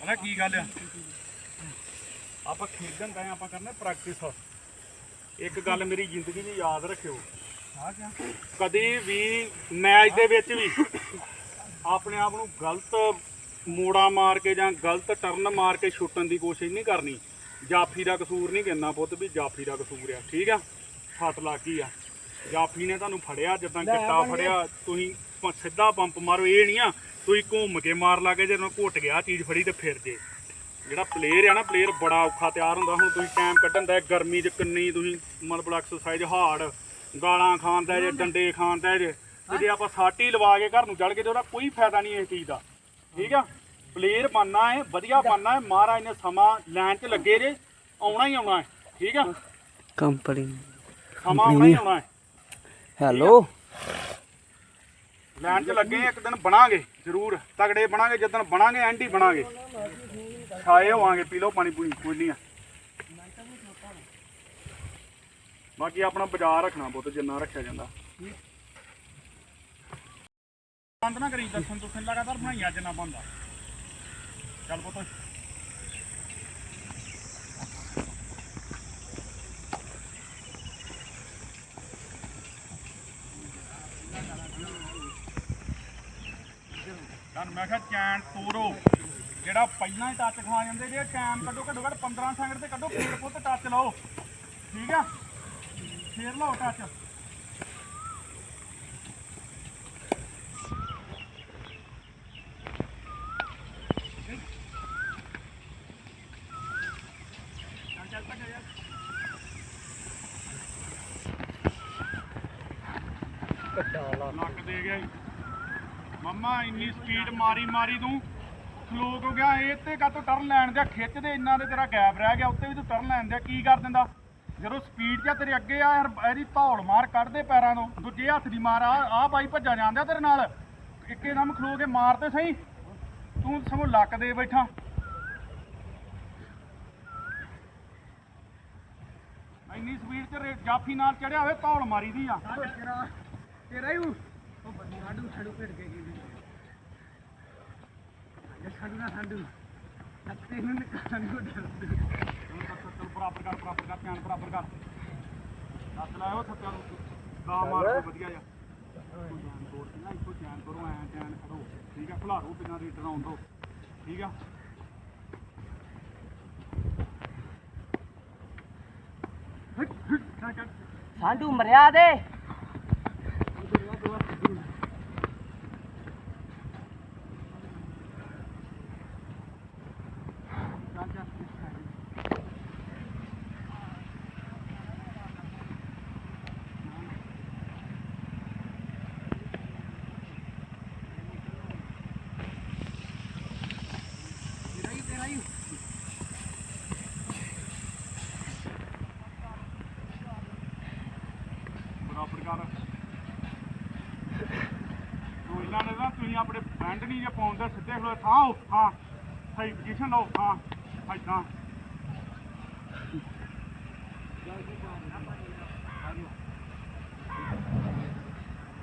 ਪਤਾ ਕੀ ਗੱਲ ਆ? ਆਪਾਂ ਖੇਡਣ ਦਾ ਆਪਾਂ ਕਰਨਾ ਪ੍ਰੈਕਟਿਸ ਇੱਕ ਗੱਲ ਮੇਰੀ ਜ਼ਿੰਦਗੀ 'ਚ ਯਾਦ ਰੱਖਿਓ। ਕਦੇ ਵੀ ਮੈਚ ਦੇ ਵਿੱਚ ਵੀ ਆਪਣੇ ਆਪ ਨੂੰ ਗਲਤ ਮੋੜਾ ਮਾਰ ਕੇ ਜਾਂ ਗਲਤ ਟਰਨ ਮਾਰ ਕੇ ਛੁੱਟਣ ਦੀ ਕੋਸ਼ਿਸ਼ ਨਹੀਂ ਕਰਨੀ। ਜਾਫੀ ਦਾ ਕਸੂਰ ਨਹੀਂ ਕਹਿੰਦਾ ਪੁੱਤ ਵੀ ਜਾਫੀ ਦਾ ਕਸੂਰ ਆ ਠੀਕ ਆ? ਫੱਟ ਲੱਗ ਆ। ਜਾਫੀ ਨੇ ਤੁਹਾਨੂੰ ਫੜਿਆ ਜਿੱਦਾਂ ਗਿੱਟਾ ਫੜਿਆ ਤੁਸੀਂ ਸਿੱਧਾ ਪੰਪ ਮਾਰੋ ਇਹ ਨਹੀਂ ਆ ਤੁਸੀਂ ਘੁੰਮ ਕੇ ਮਾਰ ਲਾਗੇ ਜਦੋਂ ਘੁੱਟ ਗਿਆ ਚੀਜ਼ ਫੜੀ ਤੇ ਫਿਰ ਜੇ। ਜਿਹੜਾ ਪਲੇਅਰ ਆ ਨਾ ਪਲੇਅਰ ਬੜਾ ਔਖਾ ਤਿਆਰ ਹੁੰਦਾ। ਹੁਣ ਤੁਸੀਂ ਟਾਈਮ ਕੱਢਣ ਦਾ ਗਰਮੀ 'ਚ ਕਿੰਨੀ ਤੁਸੀਂ ਮਤਲਬ ਐਕਸਰਸਾਈਜ਼ ਹਾਰਡ ਗਾਲਾਂ ਖਾਂਦਾ ਜੇ ਡੰਡੇ ਖਾਂਦਾ ਜੇ। ਤੇ ਜੇ ਆਪਾਂ ਸਾਟੀ ਲਵਾ ਕੇ ਘਰ ਨੂੰ ਚੜ ਕੇ ਤੇ ਉਹਦਾ ਕੋਈ ਫਾਇਦਾ ਨਹੀਂ ਇਸ ਚੀਜ਼ ਦਾ। ਠੀਕ ਆ? ਪਲੇਅਰ ਬਣਨਾ ਹੈ ਵਧੀਆ ਬਣਨਾ ਹੈ। ਮਹਾਰਾਜ ਨੇ ਸਮਾਂ ਲਾਈਨ 'ਚ ਲੱਗੇ ਜੇ ਆਉਣਾ ਹੀ ਆਉਣਾ ਹੈ। ਠੀਕ ਆ? ਕੰਪਨੀ ਸਮਾਂ ਆਉਣਾ ਹੀ ਆਉਣਾ ਹੈ। ਹੈਲੋ ਲਾਈਨ 'ਚ ਲੱਗੇ ਇੱਕ ਦਿਨ ਬਣਾਂਗੇ। ਜ਼ਰੂਰ ਤਗੜੇ ਬਣਾਂਗੇ ਜਦੋਂ ਬਣਾਂਗੇ ਐਂਟੀ ਬਣਾਂਗੇ। ਛਾਏ ਹੋਵਾਂਗੇ, ਪੀ ਲਓ ਪਾਣੀ ਪੂਣੀ, ਕੋਈ ਨਹੀਂ ਆ। ਬਾਕੀ ਆਪਣਾ ਬਾਜ਼ਾਰ ਰੱਖਣਾ ਪੁੱਤ, ਜਿੰਨਾ ਰੱਖਿਆ ਜਾਂਦਾ। ਬੰਦ ਨਾ ਕਰੀ ਦਰਸ਼ਨ ਤੋਂ ਲਗਾਤਾਰ ਬਣਾਈਆ, ਜਿੰਨਾ ਬੰਦਾ ਚੱਲ ਪੁੱਤ ਤਾਂ ਮੈਂ ਕਿਹਾ ਚੈਨ ਤੋਰੋ। ਜਿਹੜਾ ਪਹਿਲਾਂ ਹੀ ਟੱਚ ਖਾ ਜਾਂਦੇ ਜੇ ਟਾਈਮ ਕੱਢੋ, ਘੱਟੋ ਘੱਟ 15 ਸੈਕਿੰਡ ਤੇ ਕੱਢੋ, ਫੇਰ ਪੁੱਤ ਟੱਚ ਲਓ। ਠੀਕ ਆ? ਫੇਰ ਲਓ ਟੱਚ ਚੱਲ ਚੱਲ ਤੱਕ ਯਾਰ ਨੱਕ ਦੇ ਗਿਆ ਈ। ਮੰਮਾ ਇੰਨੀ ਸਪੀਡ ਮਾਰੀ ਮਾਰੀ ਤੂੰ। ਖਲੋ ਹੋ ਗਿਆ, ਇਹ ਤੇ ਕਾਤੋਂ ਟਰਨ ਲੈਣ ਦਿਆ? ਖਿੱਚ ਦੇ, ਇੰਨਾ ਦੇ ਤੇਰਾ ਗੈਪ ਰਹਿ ਗਿਆ, ਉੱਤੇ ਵੀ ਤੂੰ ਟਰਨ ਲੈਣ ਦਿਆ, ਕੀ ਕਰ ਦਿੰਦਾ? ਜਦੋਂ ਸਪੀਡ ਜਾਂ ਤੇਰੇ ਅੱਗੇ ਆ ਯਾਰ ਇਹਦੀ ਧੌਲ ਮਾਰ ਕੱਢ ਪੈਰਾਂ ਤੋਂ। ਦੂਜੇ ਹੱਥ ਦੀ ਮਾਰ ਆ ਆ ਬਾਈ ਭੱਜਾ ਜਾਂਦਾ ਤੇਰੇ ਨਾਲ। ਇੱਕੇ ਦਮ ਖਲੋ ਕੇ ਮਾਰ ਤੇ ਸਹੀ। ਤੂੰ ਸਗੋਂ ਲੱਕ ਦੇ ਬੈਠਾ। ਇੰਨੀ ਸਪੀਡ ਤੇ ਜਾਫੀ ਨਾਲ ਚੜਿਆ ਹੋਵੇ ਧੌਲ ਮਾਰੀ ਦੀ ਆ। ਤੇਰਾ ਹੀ ਉਹ ਬੰਦੀ ਸਾਡੂ ਸਾਡੂ ਭਿੜ ਕੇ ਗਈ ਇਹ ਸਾਡੂ ਨਾ ਸਾਡੂ ਅੱਤੇ ਨੂੰ ਨਿਕਾਲਣ ਨੂੰ ਡਰਦੇ ਚੱਲ ਬਰਾਬਰ ਕਰ ਬਰਾਬਰ ਦੱਸ ਲਾਇਓ ਸੱਤਿਆਂ ਨੂੰ ਦਾ ਮਾਰ ਕੇ ਵਧੀਆ ਜਾ ਇੱਕੋ ਤੋੜ ਕੇ ਨਾ ਇੱਕੋ ਚੈਨ ਕਰੋ ਐਂ ਚੈਨ ਕਰੋ ਠੀਕ ਆ ਖਿਲਾਰੋ ਬਿਨਾਂ ਰੀਡਰ ਆਉਣ ਦੋ ਠੀਕ ਆ ਹਟ ਸਾਡੂ ਮਰਿਆ ਦੇ ਚੱਲ ਚੱਲ ਤੇਰਾ ਹੀ ਤੇਰਾ ਹੀ ਬਰਾਬਰ ਕਰ ਤੋ ਇਹਨਾਂ ਨੇ ਨਾ ਤੁਸੀਂ ਆਪਣੇ ਪਾਉਂਦੇ ਸਿੱਧੇ ਖਲੋ ਥਾਂ ਹੋ ਹਾਂ ਸਹੀ ਪੋਜੀਸ਼ਨ ਲਓ ਹਾਂ ਏਦਾਂ।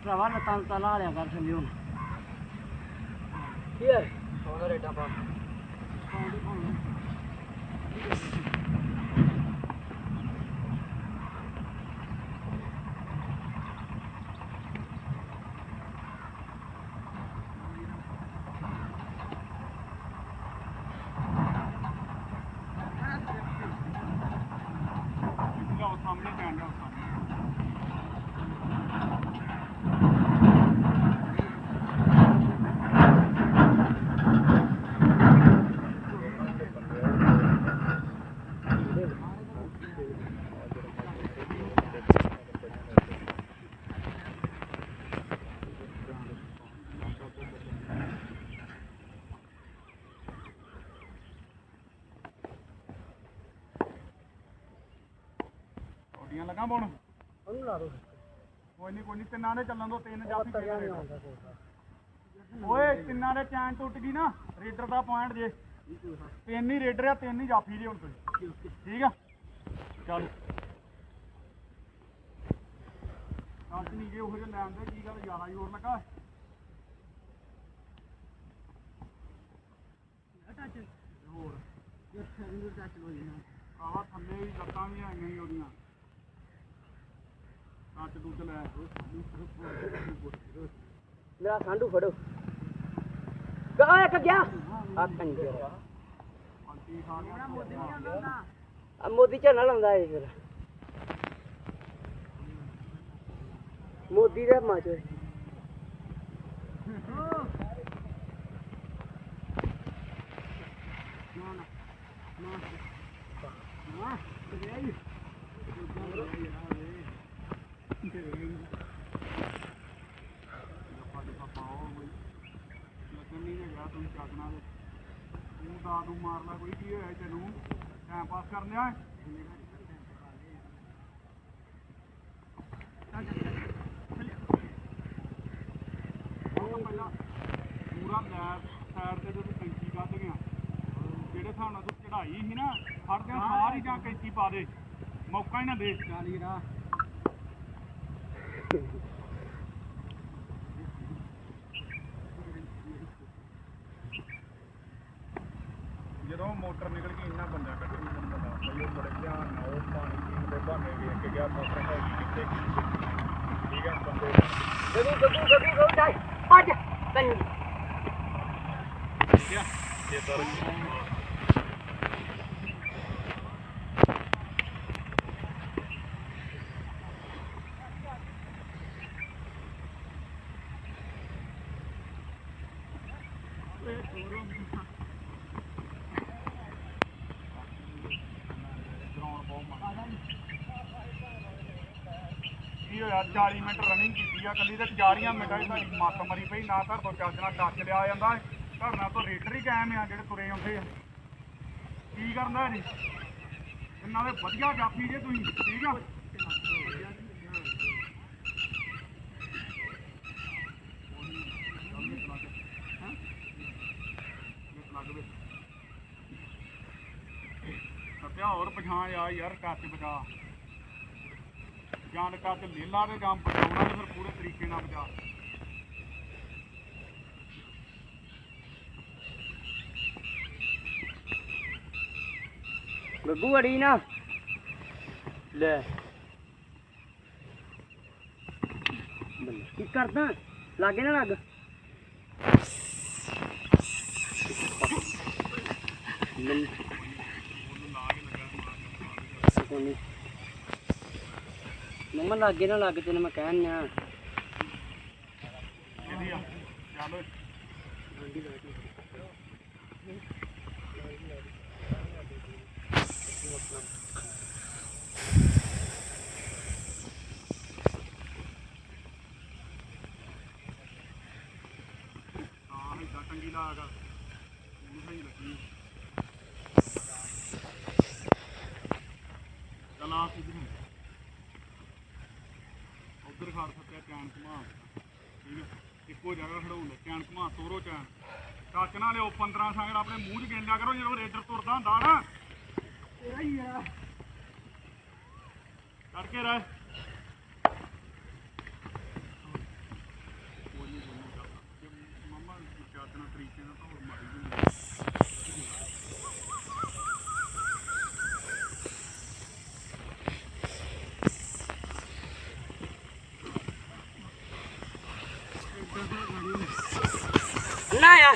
ਭਰਾਵਾ ਨਤਾਂ ਤਾਂ ਲਾ ਲਿਆ ਕਰ ਸੰਜੂ ਕੀ ਹੈ ਸੋਨਾ ਰੇਟਾ ਪਾ ਲਓ ਸਾਹਮਣੇ ਪੈਣ ਲਓ ਸਾਹਮਣੇ ਔਡੀਆਂ ਲਗਾ ਪਾਉਣ ਉਹਨੂੰ ਲਾ ਦੋ ਕੋਈ ਨਹੀਂ ਕੋਈ ਨਹੀਂ ਤਿੰਨਾਂ ਦੇ ਚੱਲਣ ਦੋ ਤਿੰਨ ਜਾਫੀ ਤਰਿਆ ਨਹੀਂ ਕਿਹੜੇ ਆਉਂਦਾ ਕੋਈ ਓਏ ਤਿੰਨਾਂ ਦੇ ਚੈਨ ਟੁੱਟ ਗਈ ਨਾ ਰੇਡਰ ਦਾ ਪੁਆਇੰਟ ਜੇ। ਤਿੰਨ ਹੀ ਰੇਡਰ ਆ ਤਿੰਨ ਹੀ ਜਾਫੀ ਜੇ ਹੁਣ ਤੁਸੀਂ ਠੀਕ ਆ? ਚੱਲ। ਕਾਸ਼ ਨਹੀਂ ਜੇ ਉਹ ਜਿਹੇ ਲੈਣ ਦੇ ਕੀ ਗੱਲ ਜ਼ਿਆਦਾ ਹੀ ਹੋਰ ਲੱਗਾ ਹੋ ਜਾਣਾ। ਆਹ ਥੱਲੇ ਵੀ ਲੱਤਾਂ ਵੀ ਆਈਆਂ ਹੀ ਉਹਦੀਆਂ। ਮੇਰਾ ਸਾਂਢੂ ਫੜੋ। ਗਾ ਇੱਕ ਗਿਆ ਆ। ਕੰਜਰ ਮੋਦੀ ਨਹੀਂ ਆ ਮੋਦੀ ਝੋਨਾ ਲਾਉਂਦਾ ਏ ਫਿਰ। ਮੋਦੀ ਦਾ ਮਾਚੋ ਲੱਗਣ ਨਹੀਂ ਹੈਗਾ ਤੂੰ ਚੱਕਣਾ ਤੇ ਤੂੰ ਦਾਦੂ ਮਾਰ ਲੈ ਕੋਈ ਕੀ ਹੋਇਆ ਤੈਨੂੰ? ਟਾਈਮ ਪਾਸ ਕਰਨ ਪਹਿਲਾਂ ਪੂਰਾ ਲੈਬ ਸਾਈਡ ਤੇ ਜਦੋਂ ਕੈਂਚੀ ਕੱਢ ਗਿਆ ਜਿਹੜੇ ਹਿਸਾਬ ਨਾਲ ਤੂੰ ਚੜਾਈ ਸੀ ਨਾ ਫੜਦਿਆਂ ਸਾਰੀ ਜਾਂ ਕੈਂਚੀ ਪਾ ਦੇ ਮੌਕਾ ਹੀ ਨਾ ਦੇ। ਚਾਲੀ ਰਾ ਜਦੋਂ ਮੋਟਰ ਨਿਕਲ ਗਈ ਇੰਨਾ ਬੰਦਾ ਕੱਢੀ ਮੈਨੂੰ ਪਤਾ ਬਈ ਉਹ ਬੜੇ ਧਿਆਨ ਨਾਲ ਉਹ ਪਾਣੀ ਪੀਣ ਦੇ ਬਹਾਨੇ ਵੇਖ ਕੇ ਗਿਆ ਮੋਟਰ ਹੈਗੀ ਕਿੱਥੇ ਕੀ ਠੀਕ ਹੈ ਬੰਦੇ ਗੱਗੂ ਗੱਗੂ ਗੱਗੂ ਗੱਗੂ ਜਾਈ ਭੱਜ ਤੈਨੂੰ ਠੀਕ ਹੈ ਇਹ ਸਰ ਕੀ ਹੋਇਆ? 40 ਮਿੰਟ ਰਨਿੰਗ ਕੀਤੀ ਆ, ਕੱਲੀ ਤੇ 40 ਮਿੰਟਾਂ 'ਚ ਸਾਡੀ ਮੱਤ ਮਰੀ ਪਈ, ਨਾ ਘਰ ਤੋਂ ਚੱਜ ਨਾਲ ਟੱਚ ਲਿਆ ਜਾਂਦਾ। ਘਰ ਤੋਂ ਰੇਡਰ ਹੀ ਕਾਇਮ ਆ ਜਿਹੜੇ ਤੁਰੇ ਆਉਂਦੇ ਆ। ਕੀ ਕਰਨਾ ਜੀ ਇਹਨਾਂ ਦੇ ਵਧੀਆ ਜਾਫੀ ਜੇ ਤੁਸੀਂ, ਠੀਕ ਆ? ਸੱਤਿਆ ਹੋਰ ਪਛਾਣ ਆ ਯਾਰ, ਕੱਚ ਬਚਾ। ਜਾਂ ਕੱਚ ਲੇਲਾ ਤੇ ਜਾਂ ਬਚਾਉਣਾ ਤੇ ਫਿਰ ਪੂਰੇ ਤਰੀਕੇ ਨਾਲ ਬਚਾ। ਗੱਗੂ ਅੜੀ ਨਾ। ਲੈ। ਬੱਲੇ, ਕੀ ਕਰਦਾ? ਲਾਗੇ ਨਾ ਲੱਗ। ਮੈਨੂੰ ਮੰਮਾ ਲਾਗੇ ਨਾ ਲੱਗ ਤੈਨੂੰ ਮੈਂ ਕਹਿਣ ਨਿਆ ਇਹਦੀ ਆ ਚੱਲ ਓਏ। ਹਾਂ ਏਦਾਂ ਟੰਗੀ ਲਾ ਕਰ ਉਹਨੂੰ ਸਹੀ ਲੱਗੀ। ਚੱਲ ਆ ਕਿਧਰ ਨੂੰ ਉਧਰ ਖੜ ਸਕਿਆ ਚੈਨ ਘੁਮਾ ਠੀਕ ਹੈ ਇੱਕੋ ਜਗ੍ਹਾ ਖੜਾਉਣ ਦੇ। ਚੈਨ ਘੁਮਾ ਤੋਰੋ ਚੈਨ ਟੱਚ ਨਾ ਲਿਓ 15 ਸੰਗੜ ਆਪਣੇ ਮੂੰਹ 'ਚ ਗੇਂਦਿਆ ਕਰੋ ਜਦੋਂ ਰੇਡਰ ਤੁਰਦਾ ਹੁੰਦਾ ਨਾ। ਤੇਰਾ ਹੀ ਆ। ਕਰਕੇ ਰਹਿ ਮਮਾ ਚਾਦਨਾ ਤਰੀਕੇ ਨਾਲ ਧੌੜ ਮਾਰੀ ਹੁੰਦੀ ਨਾ ਆ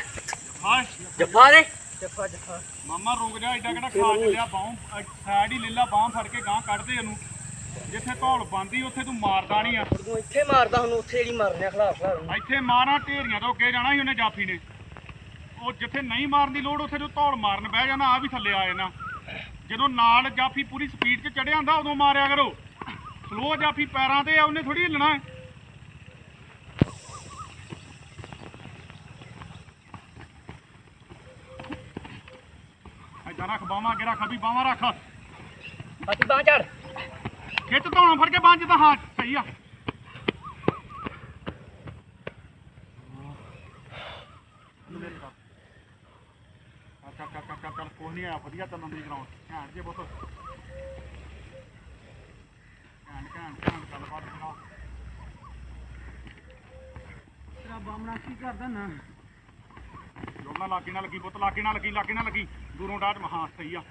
ਹਾਏ ਜੱਫਾ ਦੇ। ਜੱਫਾ ਜੱਫਾ। ਮਾਮਾ ਰੁਕ ਜਾ ਏਡਾ ਕਿਹੜਾ ਖਾ ਚੱਲਿਆ ਬਾਹ। ਸਾਈਡ ਹੀ ਲੱਲਾ ਬਾਹ ਫੜ ਕੇ ਗਾਂ ਕੱਢਦੇ ਇਹਨੂੰ। ਜਿੱਥੇ ਧੌਲ ਬੰਦੀ ਉੱਥੇ ਤੂੰ ਮਾਰਦਾ ਨਹੀਂ ਆ। ਤੂੰ ਇੱਥੇ ਮਾਰਦਾ ਹੁਣ ਉੱਥੇ ਜਿਹੜੀ ਮਾਰਨੇ ਖਲਾ ਖਲਾ ਇੱਥੇ ਮਾਰਾਂ ਢੇਰੀਆਂ ਤੋਂ ਅੱਗੇ ਜਾਣਾ ਸੀ ਉਹਨੇ ਜਾਫੀ ਨੇ। ਉਹ ਜਿੱਥੇ ਨਹੀਂ ਮਾਰਨ ਦੀ ਲੋੜ ਉੱਥੇ ਜੋ ਧੌਲ ਮਾਰਨ ਬਹਿ ਜਾਣਾ ਆ ਵੀ ਥੱਲੇ ਆ ਜਾਣਾ। ਜਦੋਂ ਨਾਲ ਜਾਫੀ ਪੂਰੀ ਸਪੀਡ 'ਚ ਚੜਿਆ ਹੁੰਦਾ ਉਦੋਂ ਮਾਰਿਆ ਕਰੋ। ਸਲੋ ਜਾਫੀ ਪੈਰਾਂ ਤੇ ਆ ਉਹਨੇ ਥੋੜੀ ਹਿੱਲਣਾ ਹੈ। ਏਦਾਂ ਰੱਖ ਬਾਹਾਂ ਅੱਗੇ ਰੱਖ ਵੀ ਬਾਹਾਂ ਰੱਖ। ਅੱਛੀ ਬਾਹ ਚੜ ਖਿੱਚ ਧੌਣਾ ਫੜ ਕੇ ਬਾਂਹ ਜਿੱਦਾਂ ਹਾਂ ਸਹੀ ਆ ਚੱਲ ਚੱਲ ਚੱਲ ਚੱਲ ਚੱਲ ਕੋਈ ਨਹੀਂ ਆ ਵਧੀਆ ਚੱਲਣ ਦੀ ਗਰਾਊਂਡ ਘੈਂਟ ਜੇ ਬਹੁਤ ਘੈਂਟ ਘੈਂਟ ਘੈਂਟ ਗੱਲਬਾਤ ਕਰਾ ਤੇਰਾ ਬਾਮਣਾ ਕੀ ਕਰਦਾ ਨਾ? ਜੋ ਉਹਨਾਂ ਲਾਗੇ ਨਾਲ ਲੱਗੀ ਪੁੱਤ ਲਾਗੇ ਨਾਲ ਲੱਗੀ ਲਾਗੇ ਨਾਲ ਲੱਗੀ। ਦੂਰੋਂ ਡਾਟ ਮਹਾ ਸਹੀ ਆ।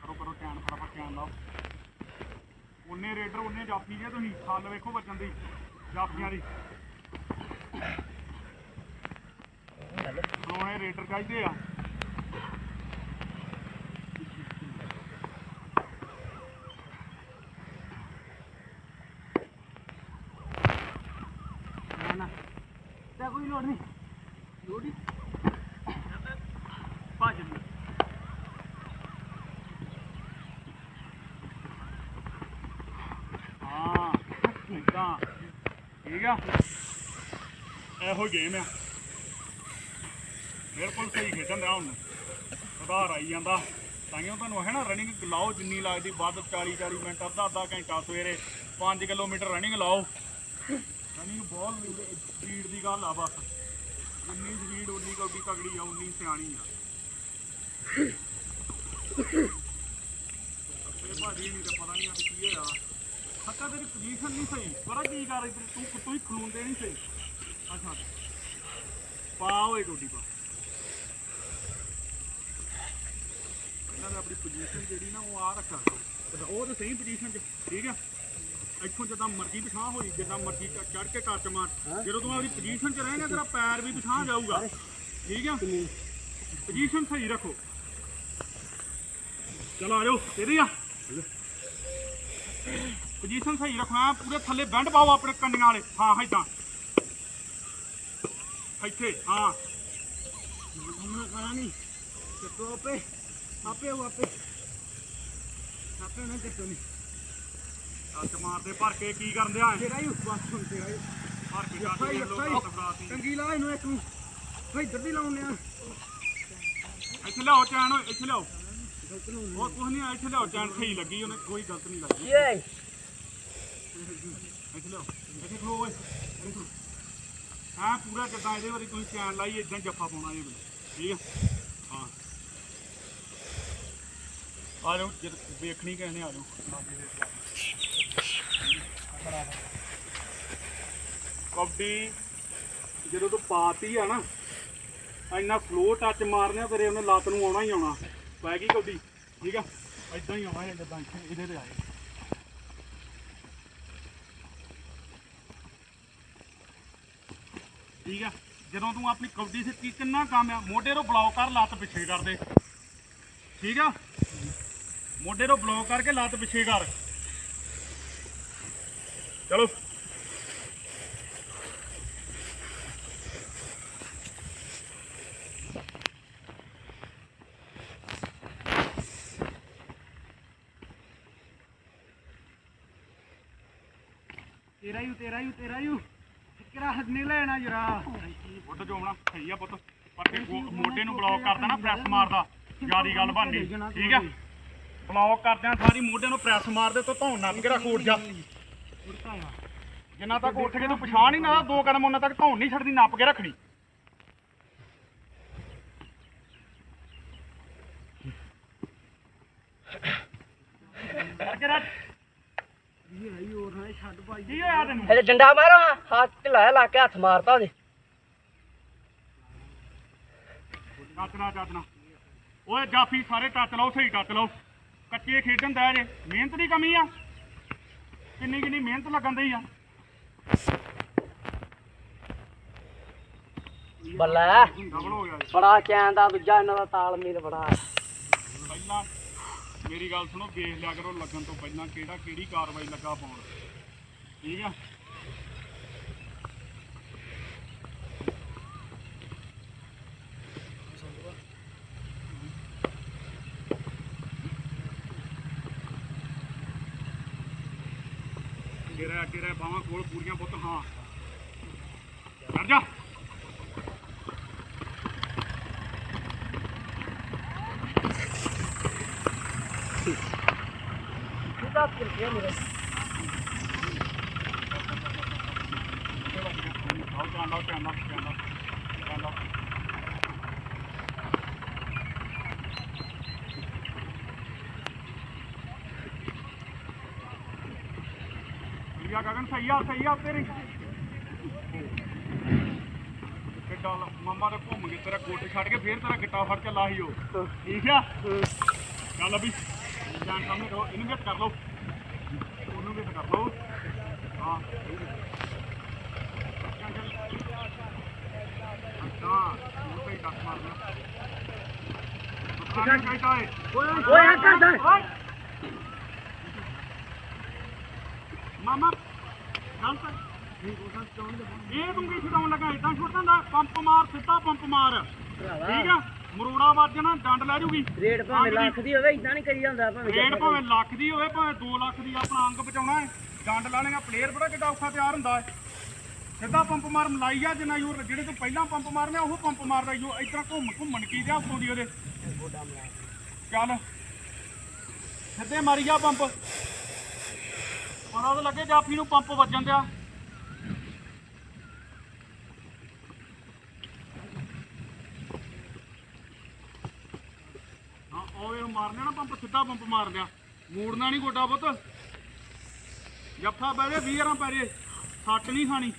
ਕਰੋ ਕਰੋ ਧਿਆਨ ਫਟਾਫਟ ਧਿਆਨ ਲਾਓ। ਉਹਨੇ ਰੇਡਰ ਉਹਨੇ ਜਾਫੀ ਜੇ ਤੁਸੀਂ। ਖੱਲ ਵੇਖੋ ਬੱਚਨ ਦੀ ਜਾਫੀਆਂ ਦੀ ਦੋਵੇਂ ਰੇਡਰ ਚਾਹੀਦੇ ਆ ਨਾ ਨਾ ਤੇ ਕੋਈ ਲੋੜ ਨਹੀਂ ਲੋੜੀ ਭੱਜ ਲਈ ਹਾਂ ਇਦਾਂ ਠੀਕ ਆ ਇਹੋ ਗੇਮ ਆ ਬਿਲਕੁਲ ਸਹੀ ਖੇਡਣ ਦਾ ਹੁਣ। ਸੁਧਾਰ ਆਈ ਜਾਂਦਾ। ਤਾਈਓ ਤੁਹਾਨੂੰ ਹੈ ਨਾ ਰਨਿੰਗ ਲਾਓ ਜਿੰਨੀ ਲੱਗਦੀ, ਵੱਧ 40 40 ਮਿੰਟ, ਅੱਧਾ ਅੱਧਾ ਘੰਟਾ ਸਵੇਰੇ 5 ਕਿਲੋਮੀਟਰ ਰਨਿੰਗ ਲਾਓ। ਰਨਿੰਗ ਬਹੁਤ ਸਪੀਡ ਦੀ ਗੱਲ ਆ ਬਸ। ਜਿੰਨੀ ਸਪੀਡ ਉਨੀ ਕੌਡੀ ਤਗੜੀ ਆ, ਉਨੀ ਸਿਆਣੀ ਆ। ਤੇ ਭਾਜੀ ਨਹੀਂ ਤਾਂ ਪਤਾ ਨਹੀਂ ਅੱਜ ਕੀ ਹੋਇਆ। ਹੱਤਾ ਤੇਰੀ ਪੋਜੀਸ਼ਨ ਨਹੀਂ ਸਹੀ। ਪਤਾ ਕੀ ਕਰ ਰਹੀ ਤੂੰ ਤੂੰ ਹੀ ਖਲੋਂਦੇ ਨਹੀਂ ਸਹੀ। ਅੱਛਾ। ਪਾ ਓਏ ਕੌਡੀ ਪਾ। ਇਹਨਾਂ ਨੇ ਆਪਣੀ ਪੋਜੀਸ਼ਨ ਜਿਹੜੀ ਨਾ ਉਹ ਆ ਰੱਖਾ ਤੇ ਉਹ ਤਾਂ ਸਹੀ ਪੋਜੀਸ਼ਨ 'ਚ ਠੀਕ ਆ? ਇੱਥੋਂ ਜਿੱਦਾਂ ਮਰਜ਼ੀ ਪਿਛਾਂ ਹੋਈ ਜਿੱਦਾਂ ਮਰਜ਼ੀ ਚੜ ਕੇ ਕੱਟ ਮਾਰ। ਜਦੋਂ ਤੂੰ ਆਪਣੀ ਪੋਜੀਸ਼ਨ 'ਚ ਰਹੇਂਗਾ ਤੇਰਾ ਪੈਰ ਵੀ ਪਿਛਾਂ ਜਾਊਗਾ। ਠੀਕ ਆ? ਪੋਜੀਸ਼ਨ ਸਹੀ ਰੱਖੋ। ਚਲੋ ਆ ਜਾਓ ਤੇਰੀ ਆ। ਪੋਜੀਸ਼ਨ ਸਹੀ ਰੱਖੋ ਐਂ ਪੂਰੇ ਥੱਲੇ ਬੈਂਡ ਪਾਓ ਆਪਣੇ ਕੰਨੀਆਂ ਵਾਲੇ। ਹਾਂ ਇਦਾਂ। ਇੱਥੇ ਹਾਂ। ਹਮਣਾ ਕਰਾ ਨਹੀਂ ਚੱਕੋ ਆਪੇ। ਆਪੇ ਉਹ ਆਪੇ। ਆਪੇ ਨਾ ਚੱਕੋ ਨਹੀਂ ਹੱਥ ਮਾਰਦੇ ਭਰ ਕੇ ਕੀ ਕਰਨ ਦਿਆ ਐ ਤੇਰਾ ਹੀ ਬਸ ਹੁਣ ਤੇਰਾ ਹੀ। ਭਰ ਕੇ ਅੱਛਾ ਹੀ। ਲੋਕ ਫੜਾਤੀ ਟੰਗੀ ਲਾ ਇਹਨੂੰ ਇੱਕ ਨੂੰ। ਭਾਈ ਇੱਧਰ ਦੀ ਲਾਉਣੇ ਆ ਇੱਥੇ ਲਿਆਓ ਚੈਨ ਓਏ ਇੱਥੇ ਲਿਆਓ। ਗਲਤ ਨੂੰ ਉਹ ਕੁਝ ਨਹੀਂ ਇੱਥੇ ਲਿਆਓ ਚੈਨ ਸਹੀ ਲੱਗੀ ਉਹਨੇ ਕੋਈ ਗਲਤ ਨਹੀਂ ਲੱਗੀ। ਯੇ। ਇੱਥੇ ਲਿਆਓ ਇੱਥੇ ਖਲੋ ਓਏ ਇੱਥੇ ਖਲੋ। ਹਾਂ ਪੂਰਾ ਜਿੱਦਾਂ ਇਹਦੇ ਵਾਰੀ ਤੁਸੀਂ ਚੈਨ ਲਾਈ ਇਦਾਂ ਜੱਫਾ ਪਾਉਣਾ ਇਹ ਠੀਕ ਆ ਹਾਂ ਆ ਜਾਓ ਜਦ ਵੇਖਣੀ ਕਿਸੇ ਨੇ ਆ ਜਾਓ ਕਬੱਡੀ, ਜਦੋਂ ਤੂੰ ਪਾਤੀ ਆ ਨਾ, ਇੰਨਾ ਫਲੋ ਟੱਚ ਮਾਰਨਿਆ ਤੇਰੇ ਉਹਨੇ ਲੱਤ ਨੂੰ ਆਉਣਾ ਹੀ ਆਉਣਾ। ਪੈ ਗਈ ਕਬੱਡੀ, ਠੀਕ ਆ? ਇਦਾਂ ਹੀ ਆਉਣਾ ਜਿੱਦਾਂ ਇਹਦੇ ਤੇ ਆਏ। ਠੀਕ ਆ? ਜਦੋਂ ਤੂੰ ਆਪਣੀ ਕਬੱਡੀ ਸਿੱਖੀ, ਕਿੰਨਾ ਕੰਮ ਆ? ਮੋਢੇ ਤੋਂ ਬਲੌਕ ਕਰ, ਲੱਤ ਪਿੱਛੇ ਕਰ ਦੇ। ਠੀਕ ਆ? ਮੋਢੇ ਨੂੰ ਬਲੌਕ ਕਰਕੇ ਲੱਤ ਪਿੱਛੇ ਕਰ। ਚਲੋ। ਤੇਰਾ ਹੀ ਤੇਰਾ ਹੀ ਤੇਰਾ ਹੀ ਕਿਹੜਾ ਹੱਥ ਨਹੀਂ ਲੈਣਾ ਜਰਾ। ਪੁੱਤ ਜੋਮਣਾ ਸਹੀ ਆ ਪੁੱਤ। ਪਰ ਮੋਢੇ ਨੂੰ ਬਲੌਕ ਕਰਦਾ ਨਾ ਪ੍ਰੈਸ ਮਾਰਦਾ। ਜਿਆਦੀ ਗੱਲ ਬਣਨੀ, ਠੀਕ ਆ? ਬਲੌਕ ਕਰਦਿਆਂ ਸਾਰੀ ਮੋਢੇ ਨੂੰ ਪ੍ਰੈਸ ਮਾਰਦੇ ਤੋਂ ਧੌਣ ਨੱਪ ਕੇ ਰੱਖ ਉੱਠ ਜਾ। ਜਿੰਨਾ ਤੱਕ ਉੱਠ ਕੇ ਤੂੰ ਪਛਾਣ ਨਹੀਂ ਨਾ ਦੋ ਕਦਮ ਉਹਨਾਂ ਤੱਕ ਧੌਣ ਨਹੀਂ ਛੱਡਦੀ ਨੱਪ ਕੇ ਰੱਖਣੀ। ਕਰਕੇ ਰੱਖ। ਇਹ ਆਈ ਹੋਰ ਨਾ ਛੱਡ ਭਾਈ ਕੀ ਹੋਇਆ ਤੈਨੂੰ? ਇਹਦੇ ਡੰਡਾ ਮਾਰੋ ਹਾਂ ਹੱਥ ਲਾਇਆ ਲਾ ਕੇ ਹੱਥ ਮਾਰਤਾ ਉਹਦੇ। ਟੱਚਣਾ ਟੱਚਣਾ ਓਏ ਜਾਫੀ ਸਾਰੇ ਟੱਚ ਲਾਓ ਸਹੀ ਟੱਚ ਲਾਓ। ਕੱਚੇ ਖੇਡਣ ਦਾ ਜੇ ਮਿਹਨਤ ਦੀ ਕਮੀ ਆ। ਕਿੰਨੀ ਕਿੰਨੀ ਮਿਹਨਤ ਲੱਗਣ ਦੀ ਆ। ਬੱਲਾ। ਡਬਲ ਹੋ ਗਿਆ ਜੀ। ਬੜਾ ਚੈਨ ਦਾ ਦੂਜਾ ਇਹਨਾਂ ਦਾ ਤਾਲਮੇਲ ਬੜਾ। ਪਹਿਲਾਂ ਮੇਰੀ ਗੱਲ ਸੁਣੋ ਵੇਖ ਲਿਆ ਕਰੋ ਲੱਗਣ ਤੋਂ ਪਹਿਲਾਂ ਕਿਹੜਾ ਕਿਹੜੀ ਕਾਰਵਾਈ ਲੱਗਾ ਪਾਉਣ। ਠੀਕ ਆ? ਕਿਹੜਾ ਕਿਹੜਾ ਬਾਹਾਂ ਕੋਲ ਪੂਰੀਆਂ ਪੁੱਤ, ਹਾਂ। ਕਰ ਜਾ। ਕਿਹਦਾ ਕਿਰਕੇ ਮੇਰੇ ਆਓ ਧਿਆਨ ਲਾਓ ਧਿਆਨ ਲਾਓ ਧਿਆਨ ਆ ਗਗਨ ਸਹੀ ਆ ਸਹੀ ਆ ਤੇਰੀ। ਕਿੱਡਾ ਮੰਮਾ ਦੇ ਘੁੰਮ ਕੇ ਤੇਰਾ ਗੋਟੇ ਛੱਡ ਕੇ ਫੇਰ ਤੇਰਾ ਗਿੱਟਾ ਫੜ ਕੇ ਲਾਹੀ ਉਹ ਠੀਕ ਆ? ਚੱਲ ਇਹਨੂੰ ਵੀ ਕਰ ਇਹ ਤੂੰ ਕੀ ਛਡਾਉਣ ਲੱਗਾ? ਇਦਾਂ ਛੁੱਟ ਦਿੰਦਾ ਪੰਪ ਮਾਰ ਸਿੱਧਾ ਪੰਪ ਮਾਰ। ਠੀਕ ਆ? ਮਰੂੜਾ ਵੱਜਣਾ ਡੰਡ ਲੈ ਜੂਗੀ। ਰੇਟ ਭਾਵੇਂ ਲੱਖ ਦੀ ਹੋਵੇ ਇਦਾਂ ਨਹੀਂ ਕਰੀ ਜਾਂਦਾ ਭਾਵੇਂ ਰੇਟ ਭਾਵੇਂ ਲੱਖ ਦੀ ਹੋਵੇ ਭਾਵੇਂ 2 ਲੱਖ ਦੀ ਆਪਣਾ ਅੰਗ ਬਚਾਉਣਾ ਹੈ। ਡੰਡ ਲਾਣੇਗਾ ਪਲੇਅਰ ਬੜਾ ਕਿੱਡਾ ਔਖਾ ਤਿਆਰ ਹੁੰਦਾ ਹੈ। ਸਿੱਧਾ ਪੰਪ ਮਾਰ ਮਲਾਈ ਆ ਜਿੰਨਾ ਯੂਰ ਜਿਹੜੇ ਤੂੰ ਪਹਿਲਾਂ ਪੰਪ ਮਾਰਨਾ ਉਹ ਪੰਪ ਮਾਰਦਾ ਯੂ ਇਤਨਾ ਘੁੰਮ ਘੁੰਮਣ ਕੀ ਜਾ ਉੱਤੋਂ ਦੀ ਉਹਦੇ? ਚੱਲ। ਸਿੱਧੇ ਮਾਰੀ ਜਾ ਪੰਪ। ਪਤਾ ਤਾਂ ਲੱਗੇ ਜਾਫੀ ਨੂੰ ਪੰਪ ਵੱਜਣ ਦਿਆ। ਹਾਂ ਓਏ ਉਹ ਮਾਰਨਾ ਨਾ ਪੰਪ, ਸਿੱਧਾ ਪੰਪ ਮਾਰ ਦਿਆ ਮੋੜਨਾ ਨਹੀਂ ਗੋਡਾ ਪੁੱਤ। ਜੱਫਾ ਪੈ ਜੇ 20 ਰਾਂ ਪੈ ਜੇ। ਸੱਟ ਨਹੀਂ ਖਾਣੀ।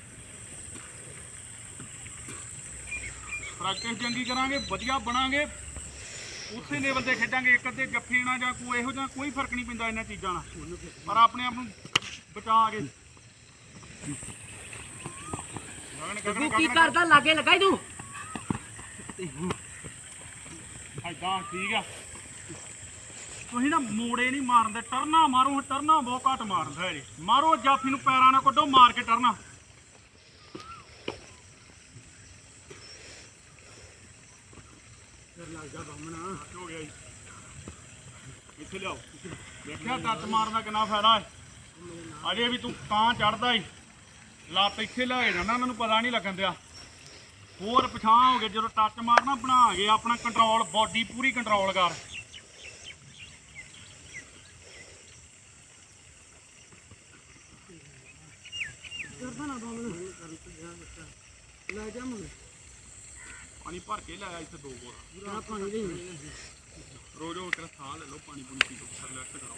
ਪ੍ਰੈਕਟਿਸ ਚੰਗੀ ਕਰਾਂਗੇ, ਵਧੀਆ ਬਣਾਂਗੇ। ਉਸੇ ਲੈਵਲ ਤੇ ਖੇਡਾਂਗੇ ਇੱਕ ਅੱਧੇ ਜੱਫੇ ਨਾਲ ਜਾਂ ਕੋਈ ਇਹੋ ਜਿਹਾ ਕੋਈ ਫ਼ਰਕ ਨਹੀਂ ਪੈਂਦਾ ਇਹਨਾਂ ਚੀਜ਼ਾਂ ਨਾਲ। ਪਰ ਆਪਣੇ ਆਪ ਨੂੰ ਬਚਾ ਕੇ। ਤੂੰ ਕੀ ਕਰਦਾ? ਲਾਗੇ ਲਗਾਈ ਤੂੰ? ਐਦਾਂ ਠੀਕ ਆ। ਤੁਸੀਂ ਨਾ ਮੋੜੇ ਨਹੀਂ ਮਾਰਦੇ ਟਰਨਾ ਮਾਰੋ ਟਰਨਾ ਬਹੁਤ ਘੱਟ ਮਾਰਦਾ ਹੈ ਜੀ ਮਾਰੋ ਜਾਫੀ ਨੂੰ ਪੈਰਾਂ ਨਾਲ ਕੱਢੋ ਮਾਰ ਕੇ ਟਰਨਾ। ਫਿਰ ਲੱਗ ਜਾ ਬਾਮਣਾ ਹੋ ਗਿਆ ਜੀ। ਇੱਥੇ ਲਿਆਓ। ਦੇਖਿਆ ਟੱਚ ਮਾਰਨ ਦਾ ਕਿੰਨਾ ਫਾਇਦਾ ਹੈ? ਅਜੇ ਵੀ ਤੂੰ ਕਾਂ ਚੜਦਾ ਈ। ਲੱਤ ਇੱਥੇ ਲੈ ਜਾਂਦਾ ਉਹਨਾਂ ਨੂੰ ਪਤਾ ਨਹੀਂ ਲੱਗਣ ਦਿਆ। ਹੋਰ ਪਛਾਣ ਹੋ ਗਏ ਜਦੋਂ ਟੱਚ ਮਾਰਨਾ ਬਣਾ ਗਏ ਆਪਣਾ ਕੰਟਰੋਲ ਬਾਡੀ ਪੂਰੀ ਕੰਟਰੋਲ ਕਰ। ਕਰਦਾ ਨਾ ਬਾਮਣ ਲੈ ਜਾ ਮੁੰਡੇ। ਪਾਣੀ ਭਰ ਕੇ ਲਾਇਆ ਇੱਥੇ ਦੋ ਪਾਣੀ ਦੇ ਰੋਜ਼ ਰੋਜ਼ ਤੇਰਾ ਸਾਹ ਲੈ ਲਓ ਪਾਣੀ ਪੂਣੀ ਪੀ ਲਓ ਰਿਲੈਕਸ ਕਰੋ।